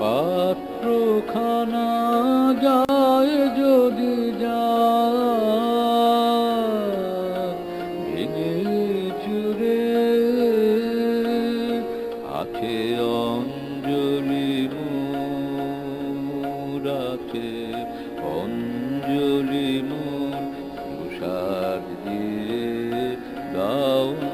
পাত্রখানা যায় যদি অঞ্জলি মোর অঞ্জলি দিয়ে দাও।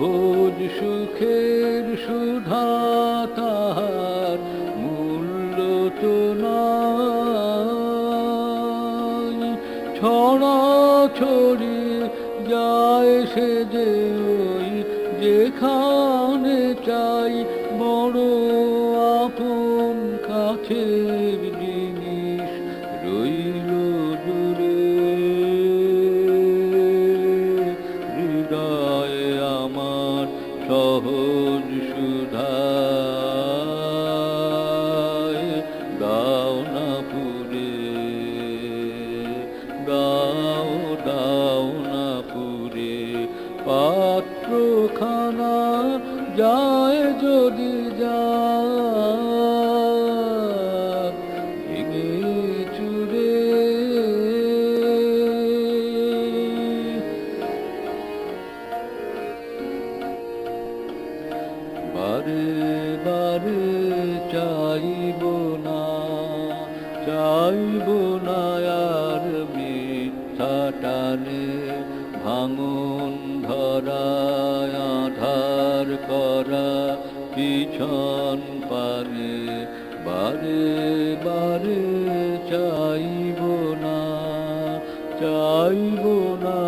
সহজ সুখের সুধা তার মূল্য তো ছড়া ছড়ি যায় সে যে ওই যেখানে চাই বড় আপন কাছের দাও দাও না পুরে। পাত্রখানা যায় যদি যা বারে বারে চাইব না চাইব না ভাঙন ধরা আধার করা পিছন পানে বারে বারে চাইব না চাইব না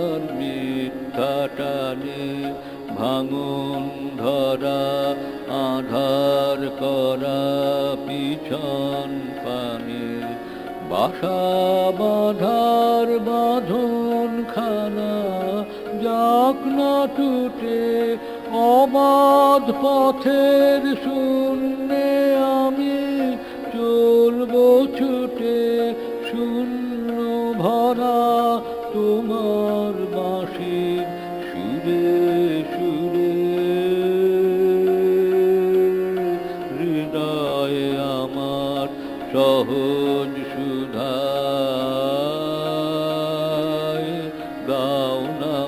আর মিথ্যাটানে ভাঙন ধরা, আধার করা পিছন পানে। বাসা বাঁধার বাঁধন খানা যাক না টুটে, অবাধ পথের শূন্যে আমি চলবো ছুটে, শূন্য ভরা তোমার বাঁশির সুরে সুরে হৃদয়ে আমার সহজ সুধায়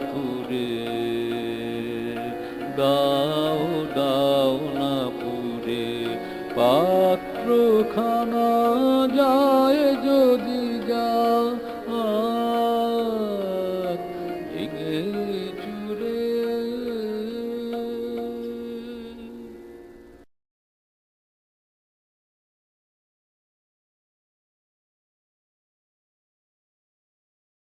পুরে দাও দাও না পুরে পাত্রখানা যায় যদি